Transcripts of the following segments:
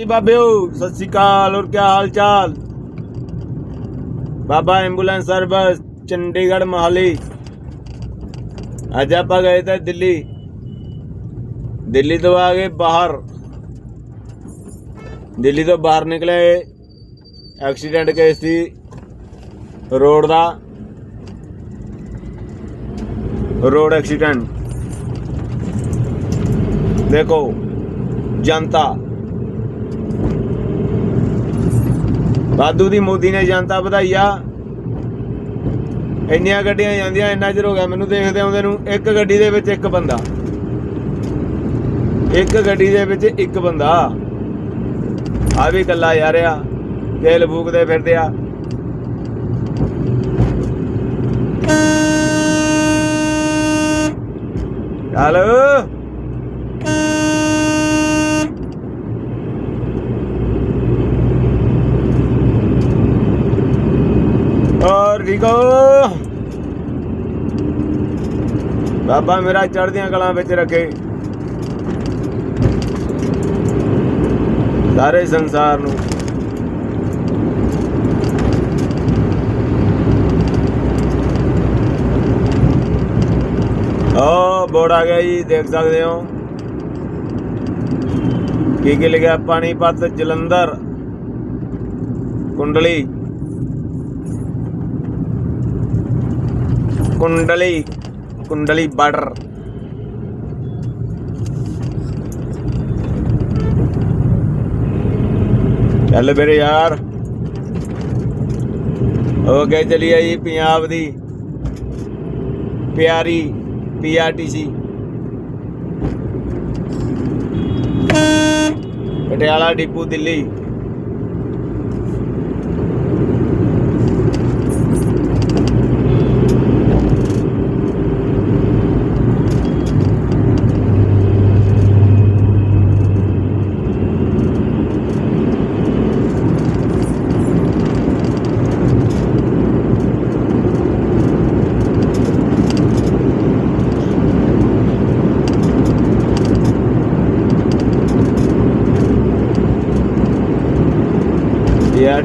ਜੀ ਬਾਬਿਓ ਸਤਿ ਸ਼੍ਰੀ ਅਕਾਲ, ਹੋਰ ਕੀ ਹਾਲ ਚਾਲ? Baba ambulance service, Chandigarh Mohali. ਅੱਜ ਆਪਾਂ ਗਏ ਤੇ ਦਿੱਲੀ। ਦਿੱਲੀ ਤੋਂ ਆ ਗਏ ਬਾਹਰ। ਦਿੱਲੀ ਤੋਂ ਬਾਹਰ ਨਿਕਲੇ, ਐਕਸੀਡੈਂਟ ਕੇਸ ਸੀ ਰੋਡ ਦਾ। Road accident. ਦੇਖੋ, ਜਨਤਾ ਵਾਧੂ ਦੀ ਮੋਦੀ ਨੇ ਜਨਤਾ ਵਧਾਈ ਇੰਨੀਆਂ ਗੱਡੀਆਂ ਜਾਂਦੀਆਂ, ਇੰਨਾ ਚਿਰ ਹੋ ਗਿਆ, ਮੈਨੂੰ ਦੇਖਦੇ ਆਉਂਦੇ ਨੂੰ ਇੱਕ ਗੱਡੀ ਦੇ ਵਿੱਚ ਇੱਕ ਬੰਦਾ। ਇੱਕ ਗੱਡੀ ਦੇ ਵਿੱਚ ਇੱਕ ਬੰਦਾ। ਆ ਵੀ ਕੱਲਾ ਜਾ ਰਿਹਾ ਤੇਲ ਫੂਕਦੇ ਫਿਰਦੇ ਆ। ਚੱਲ ਔਰ ਰਿਕੋ ਬਾਬਾ ਮੇਰਾ ਚੜ੍ਹਦੀਆਂ ਕਲਾਂ ਵਿੱਚ ਰੱਖੇ। ਸਾਰੇ ਸੰਸਾਰ ਨੂੰ। ਓ ਬੋਰਡ ਆ ਗਿਆ ਜੀ, ਦੇਖ ਸਕਦੇ ਹੋ। ਕੀ ਕੀ ਲਿਖਿਆ? ਪਾਣੀਪਤ ਜਲੰਧਰ। ਕੁੰਡਲੀ। ਕੁੰਡਲੀ ਕੁੰਡਲੀ ਬਾਰਡਰ ਚੱਲ ਮੇਰੇ ਯਾਰ ਹੋ ਗਏ ਚਲੀ ਆਈ ਪੰਜਾਬ ਦੀ ਪਿਆਰੀ PRTC Patiala depot Delhi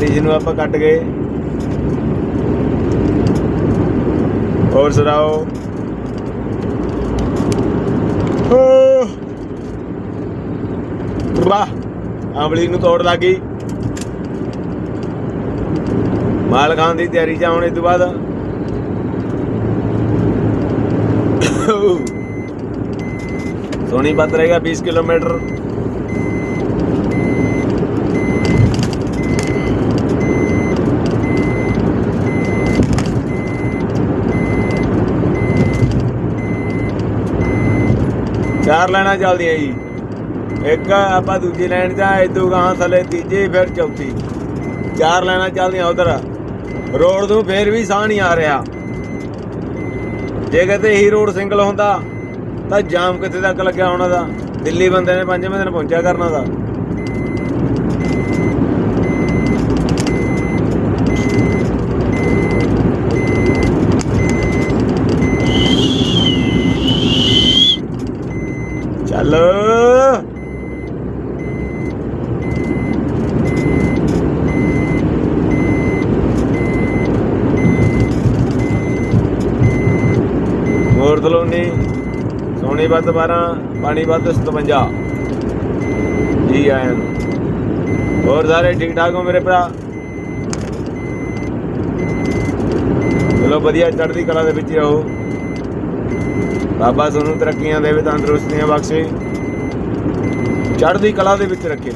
PRTC ਨੂੰ ਆਪਾਂ ਕੱਟ ਗਏ। ਹੋਰ ਸੁਣਾਓ? ਵਾਹ, ਆਮਲੀ ਨੂੰ ਤੋੜ ਲੱਗੀ ਮਾਲ ਖਾਣ ਦੀ ਤਿਆਰੀ ਚ ਆਉਣ ਤੋਂ ਬਾਅਦ। ਸੋਨੀਪਤ ਰਹੇਗਾ 20 ਕਿਲੋਮੀਟਰ। ਚਾਰ ਲੈਣਾ ਚੱਲਦੀਆਂ ਜੀ। ਇੱਕ ਆਪਾਂ ਦੂਜੀ ਲਾਈਨ 'ਚ ਇਦੋਂ ਗਾਂ ਥੱਲੇ, ਤੀਜੀ ਫਿਰ ਚੌਥੀ। ਚਾਰ ਲੈਣਾ ਚੱਲਦੀਆਂ ਉਧਰ। ਰੋਡ ਤੋਂ ਫੇਰ ਵੀ ਸਾਹ ਨਹੀਂ ਆ ਰਿਹਾ। ਜੇ ਕਿਤੇ ਇਹੀ ਰੋਡ ਸਿੰਗਲ ਹੁੰਦਾ, ਤਾਂ ਜਾਮ ਕਿੱਥੇ ਤੱਕ ਲੱਗਿਆ ਹੋਣਾ ਦਾ? ਦਿੱਲੀ ਬੰਦੇ ਨੇ ਪੰਜਵੇਂ ਦਿਨ ਪਹੁੰਚਿਆ ਕਰਨਾ ਦਾ। ਚੱਲ। ਮੋਰ ਦਲੋਨੀ ਸੋਨੀਪਤ 12 ਪਾਣੀਪਤ 57 ਜੀ ਆਇਆਂ ਹੋਰ ਸਾਰੇ ਠੀਕ ਠਾਕ ਹੋ ਮੇਰੇ ਭਰਾ? ਚਲੋ ਵਧੀਆ, ਚੜ੍ਹਦੀ ਕਲਾ ਦੇ ਵਿੱਚ ਹੀ ਰਹੋ। ਬਾਬਾ ਤੁਹਾਨੂੰ ਤਰੱਕੀਆਂ ਦੇਵੇ ਤੰਦਰੁਸਤੀਆਂ ਬਖਸ਼ੇ। ਚੜ੍ਹਦੀ ਕਲਾ ਦੇ ਵਿੱਚ ਰੱਖੇ।